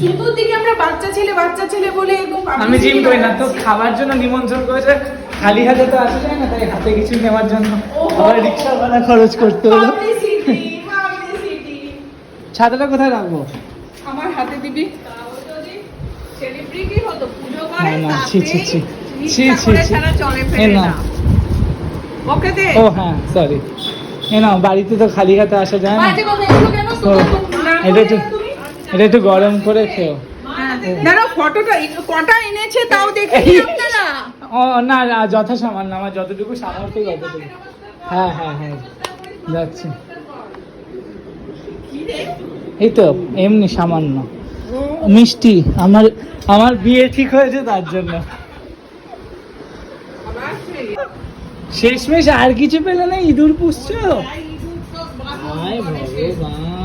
চতুর্দিকে আমরা বাচ্চা ছেলে বাচ্চা ছেলে বলে এরকম আমি জিম করি না তো। খাবার জন্য নিমন্ত্রণ করেছে। খালি হাতে তো আসা যায় না তাই হাতে কিছু নেওয়ার জন্য। আবার রিক্সা ভাড়া খরচ করতে হলো। ছাতাটা কোথায় রাখব? আমার হাতে দিবি। হ্যাঁ বাড়িতে তো খালি হাতে আসা যায় না। এটা? এটা একটু গরম করে খেও দাঁড়াও ফটোটা কটা এনেছে তাও দেখি আপনারা? ও না না, যথা সামান্য আমার যতটুকু সামর্থ্য ততটুকু। হ্যাঁ হ্যাঁ হ্যাঁ যাচ্ছি। এই তো এমনি সামান্য। মিষ্টি আমার আমার বিয়ে ঠিক হয়েছে তার জন্য। শেষমেশ আর কিছু পেলে না ইঁদুর পুষছো? হায় ভগবান।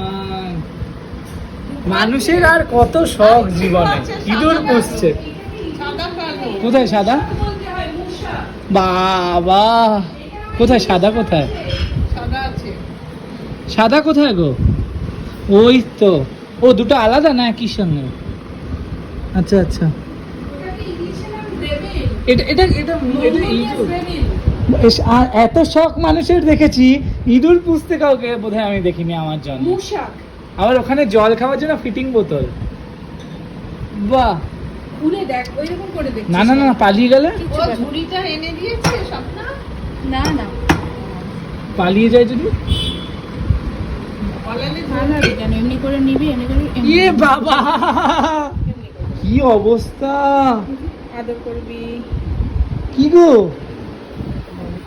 মানুষের আর কত শখ জীবনে? ইঁদুর পুষছে। কোথায় সাদা? বাবা কোথায়? সাদা কোথায়? সাদা কোথায় গো? ওই তো। ও দুটো আলাদা না একই সঙ্গে? আচ্ছা আচ্ছা। এটা এটা আর এত শখ মানুষের দেখেছি ইঁদুর পুষতে কাউকে বোধহয় আমি দেখিনি আমার জন্য। আবার ওখানে জল খাওয়ার জন্য ফিটিং বোতল। বাহ। খুলে দেখ ওইরকম করে দেখ না না না পালিয়ে গেলে? ও ঝুড়িটা এনে দিয়েছে স্বপ্না? না না। পালিয়ে যায় যদি? না না কেন এমনি করে নিবি এমনি করে এমনি বাবা! কি অবস্থা? আদর করবি। কি গো?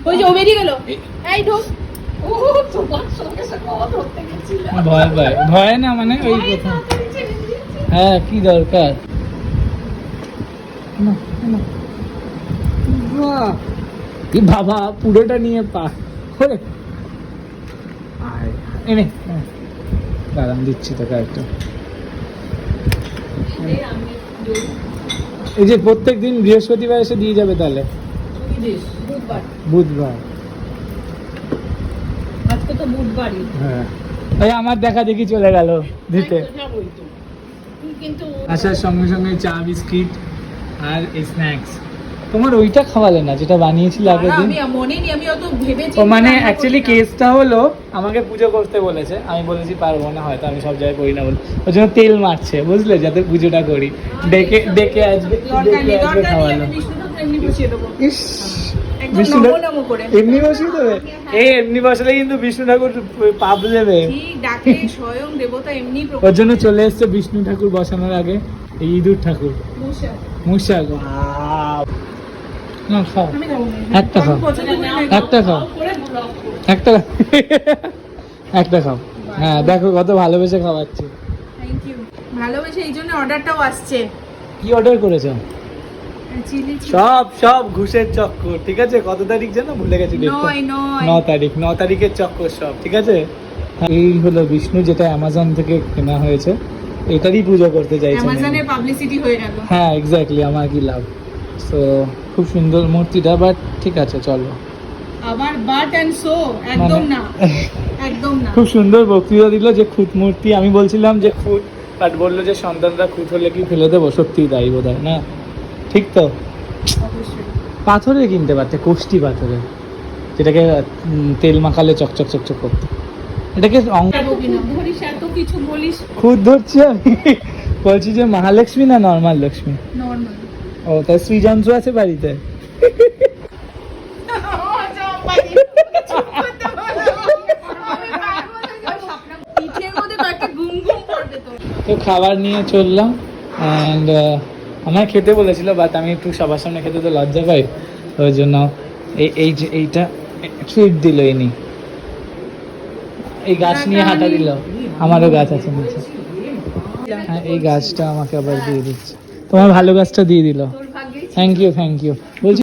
ওই যে ও বেরিয়ে গেল। এই ঢোক। ভয় ভয়। ভয় না মানে ওই কথা। হ্যাঁ কি দরকার? না, না। বাবা পুরোটা নিয়ে পা। ওরে। এনে হ্যাঁ। দাঁড়ান দিচ্ছি তোকে একটা এই যে প্রত্যেক দিন বৃহস্পতিবার এসে দিয়ে যাবে তাহলে? বুধবার। তো বুধবারই। হ্যাঁ। ওই আমার দেখা দেখি চলে গেল দিতে। কিন্তু আসার সঙ্গে সঙ্গে চা বিস্কিট আর স্ন্যাক্স তোমার ওইটা খাওয়ালে না যেটা বানিয়েছিল আগের দিন? আমি মনে নেই আমি অত ভেবেছি ও মানে অ্যাকচুয়ালি কেসটা হলো আমাকে পুজো করতে বলেছে। আমি বলেছি পারব না হয়তো আমি সব জায়গায় করি না বলে। ওর জন্য তেল মারছে বুঝলে? যাতে পুজোটা করি। ডেকে ডেকে আসবে দরকার ডেকে নেই আসবে দরকার নেই খাওয়ালো। ইস। বিষ্ণু নমো নমো করে। এমনি বসিয়ে দেবে এই এমনি বসলে কিন্তু বিষ্ণু ঠাকুর পাপ দেবে। ঠিক ডাকে স্বয়ং দেবতা এমনি প্রকট। ওর জন্য চলে এসছে বিষ্ণু ঠাকুর বসানোর আগে এই ইঁদুর ঠাকুর। মশা। না খাও। আমি খাব না। একটা খাও। আমি পছন্দ করি না। একটা খাও। একটা একটা খাও। হ্যাঁ দেখো কত ভালোবেসে খাওয়াচ্ছে। Thank ভালোবেসে এই জন্য অর্ডারটাও আসছে। কি অর্ডার করেছ? সব সব ঘুষের চক্কর ঠিক আছে? কত তারিখ জানো ভুলে গেছি ন তারিখ ন তারিখের চক্কর সব ঠিক আছে? এই হলো বিষ্ণু যেটা অ্যামাজন থেকে কেনা হয়েছে। এটারই পুজো করতে চাইছেন অ্যামাজনের পাবলিসিটি হয়ে গেল। হ্যাঁ এক্স্যাক্টলি আমার কি লাভ। সো খুব সুন্দর মূর্তিটা বাট ঠিক আছে চলো। আবার বাট এন্ড সো একদম মানে- না। একদম না। খুব সুন্দর বক্তৃতা দিল যে খুঁত মূর্তি। আমি বলছিলাম যে খুঁত বাট বলল যে সন্তানরা খুঁত হলে কি ফেলে দেবো? সত্যিই তাই বোধ হয় না? ঠিক তো? পাথরে কিনতে পারতে কোষ্টি পাথরে। যেটাকে তেল মাখালে চকচক চকচক করতে। এটাকে খুদ ধরছি আমি। বলছি যে মহালক্ষ্মী না নর্মাল লক্ষ্মী? ও তাই শ্রীযন্ত্র আছে বাড়িতে? তো। খাবার নিয়ে চললাম অ্যান্ড আমার খেতে বলেছিল বাট আমি একটু সবার সামনে খেতে তো লজ্জা পাই। ওই জন্য এই এই যে এইটা ট্রিট দিল ইনি। এই গাছ নিয়ে হাঁটা দিল। আমারও গাছ আছে নিচে। হ্যাঁ এই গাছটা আমাকে আবার দিয়ে দিচ্ছে। তোমার ভালো গাছটা দিয়ে দিল। থ্যাংক ইউ থ্যাংক ইউ বলছি